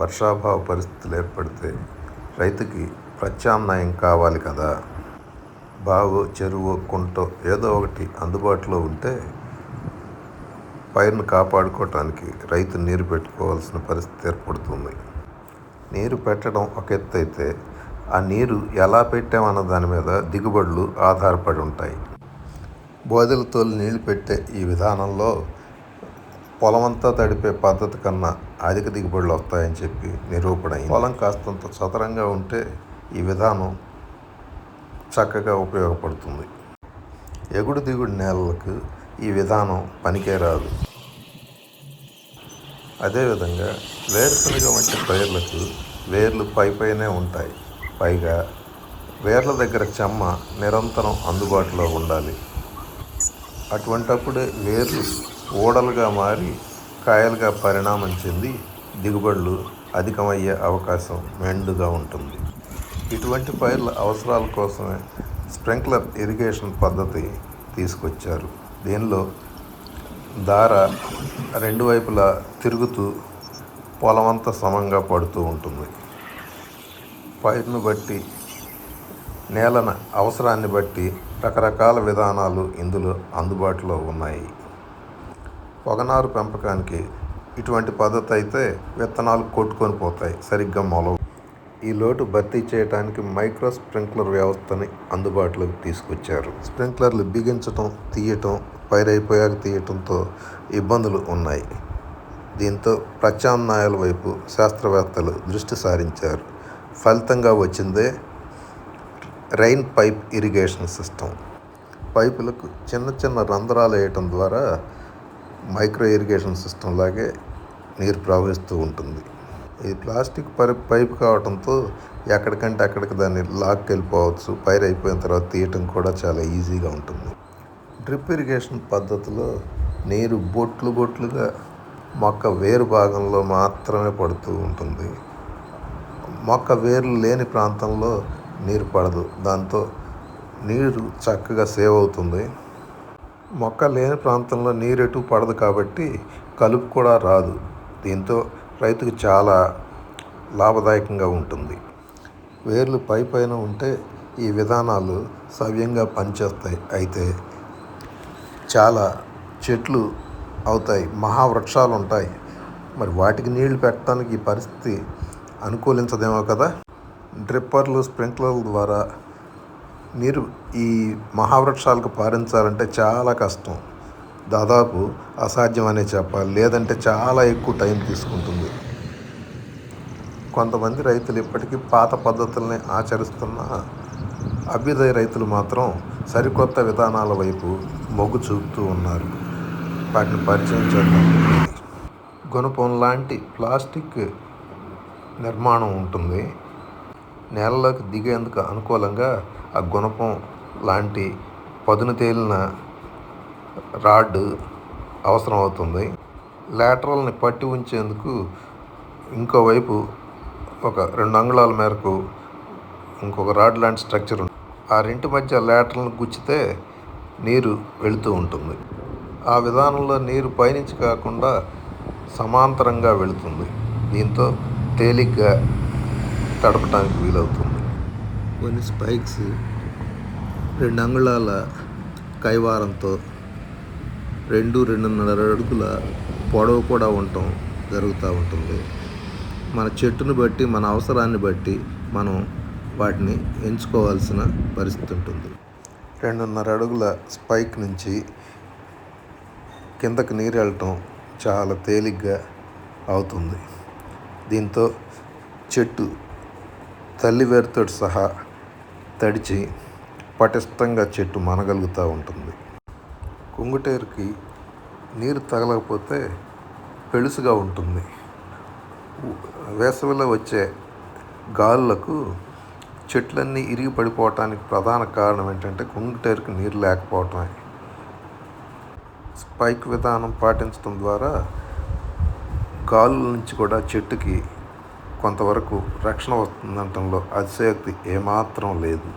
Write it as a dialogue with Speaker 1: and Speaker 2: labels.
Speaker 1: వర్షాభావ పరిస్థితులు ఏర్పడితే రైతుకి ప్రత్యామ్నాయం కావాలి కదా. బావో చెరువు కుంటో ఏదో ఒకటి అందుబాటులో ఉంటే పైరును కాపాడుకోవటానికి రైతు నీరు పెట్టుకోవాల్సిన పరిస్థితి ఏర్పడుతుంది. నీరు పెట్టడం ఒక ఎత్తు అయితే ఆ నీరు ఎలా పెట్టామన్న దాని మీద దిగుబడులు ఆధారపడి ఉంటాయి. బోదెలతో నీళ్ళు పెట్టే ఈ విధానంలో పొలమంతా తడిపే పద్ధతి కన్నా అధిక దిగుబడులు వస్తాయని చెప్పి నిరూపణ పొలం కాస్తంత చదరంగా ఉంటే ఈ విధానం చక్కగా ఉపయోగపడుతుంది. ఎగుడు దిగుడు నేలలకు ఈ విధానం పనికే రాదు. అదేవిధంగా వేరుశనగ వంటి పైర్లకు వేర్లు పై పైనే ఉంటాయి. పైగా వేర్ల దగ్గర చెమ్మ నిరంతరం అందుబాటులో ఉండాలి. అటువంటప్పుడే వేర్లు ఊడలుగా మారి కాయలుగా పరిణామం చెంది దిగుబడులు అధికమయ్యే అవకాశం మెండుగా ఉంటుంది. ఇటువంటి పైర్ల అవసరాల కోసమే స్ప్రింక్లర్ ఇరిగేషన్ పద్ధతి తీసుకొచ్చారు. దీనిలో దార రెండు వైపులా తిరుగుతూ పొలమంతా సమంగా పడుతూ ఉంటుంది. పైరును బట్టి నేలన అవసరాన్ని బట్టి రకరకాల విధానాలు ఇందులో అందుబాటులో ఉన్నాయి. పొగనారు పెంపకానికి ఇటువంటి పద్ధతి అయితే విత్తనాలు కొట్టుకొని పోతాయి సరిగ్గా మొలవు. ఈ లోటు భర్తీ చేయడానికి మైక్రో స్ప్రింక్లర్ వ్యవస్థని అందుబాటులోకి తీసుకొచ్చారు. స్ప్రింక్లర్లు బిగించటం తీయటం పైరైపోయాక తీయటంతో ఇబ్బందులు ఉన్నాయి. దీంతో ప్రత్యామ్నాయాల వైపు శాస్త్రవేత్తలు దృష్టి సారించారు. ఫలితంగా వచ్చిందే రైన్ పైప్ ఇరిగేషన్ సిస్టమ్ పైపులకు చిన్న చిన్న రంధ్రాలు వేయటం ద్వారా మైక్రో ఇరిగేషన్ సిస్టమ్ లాగే నీరు ప్రవహిస్తూ ఉంటుంది. ఇది ప్లాస్టిక్ పైప్ పైపు కావడంతో ఎక్కడికంటే అక్కడికి దాన్ని లాక్ వెళ్ళిపోవచ్చు పైరు అయిపోయిన తర్వాత తీయటం కూడా చాలా ఈజీగా ఉంటుంది. డ్రిప్ ఇరిగేషన్ పద్ధతిలో నీరు బొట్లు బొట్లుగా మొక్క వేరు భాగంలో మాత్రమే పడుతూ ఉంటుంది. మొక్క వేర్లు లేని ప్రాంతంలో నీరు పడదు. దాంతో నీరు చక్కగా సేవ్ అవుతుంది. మొక్క లేని ప్రాంతంలో నీరు ఎటు పడదు కాబట్టి కలుపు కూడా రాదు. దీంతో రైతుకు చాలా లాభదాయకంగా ఉంటుంది. వేర్లు పై పైన ఉంటే ఈ విధానాలు సవ్యంగా పనిచేస్తాయి. అయితే చాలా చెట్లు అవుతాయి మహావృక్షాలు ఉంటాయి మరి వాటికి నీళ్ళు పెట్టడానికి ఈ పరిస్థితి అనుకూలించదేమో కదా? డ్రిప్పర్లు స్ప్రింక్లర్ల ద్వారా నీరు ఈ మహావృక్షాలకు పారించాలంటే చాలా కష్టం. దాదాపు అసాధ్యమనే చెప్పాలి. లేదంటే చాలా ఎక్కువ టైం తీసుకుంటుంది. కొంతమంది రైతులు ఇప్పటికీ పాత పద్ధతుల్ని ఆచరిస్తున్న అభ్యుదయ రైతులు మాత్రం సరికొత్త విధానాల వైపు మొగ్గు చూపుతూ ఉన్నారు. వాటిని పరిచయం చేద్దాం. గుణపం లాంటి ప్లాస్టిక్ నిర్మాణం ఉంటుంది. నేలలోకి దిగేందుకు అనుకూలంగా ఆ గుణపం లాంటి పదును తేలిన రాడ్ అవసరం అవుతుంది లేటరల్ని పట్టి ఉంచేందుకు ఇంకోవైపు ఒక రెండు అంగుళాల మేరకు ఇంకొక రాడ్ లాంటి స్ట్రక్చర్ ఉంది. ఆ రెంటి మధ్య లాటరల్ని గుచ్చితే నీరు వెళుతూ ఉంటుంది. ఆ విధానంలో నీరు పైనుంచి కాకుండా సమాంతరంగా వెళుతుంది. దీంతో తేలిగ్గా తడపడానికి వీలవుతుంది. కొన్ని స్పైక్స్ రెండు అంగుళాల కైవారంతో రెండు రెండున్నర అడుగుల పొడవు కూడా ఉండటం జరుగుతూ ఉంటుంది. మన చెట్టును బట్టి మన అవసరాన్ని బట్టి మనం వాటిని ఎంచుకోవాల్సిన పరిస్థితి ఉంటుంది. రెండున్నర అడుగుల స్పైక్ నుంచి కిందకి నీరు వెళ్ళటం చాలా తేలిగ్గా అవుతుంది. దీంతో చెట్టు తల్లి వేరుతో సహా తడిచి పటిష్టంగా చెట్టు మనగలుగుతూ ఉంటుంది. కుంగుటేరుకి నీరు తగలకపోతే పెలుసుగా ఉంటుంది. వేసవిలో వచ్చే గాలులకు చెట్లన్నీ ఇరిగి పడిపోవటానికి ప్రధాన కారణం ఏంటంటే కుంగుటేరుకి నీరు లేకపోవటమే. స్పైక్ విధానం పాటించడం ద్వారా గాలుల నుంచి కూడా చెట్టుకి కొంతవరకు రక్షణ వస్తుందనటంలో అతిశయోక్తి ఏమాత్రం లేదు.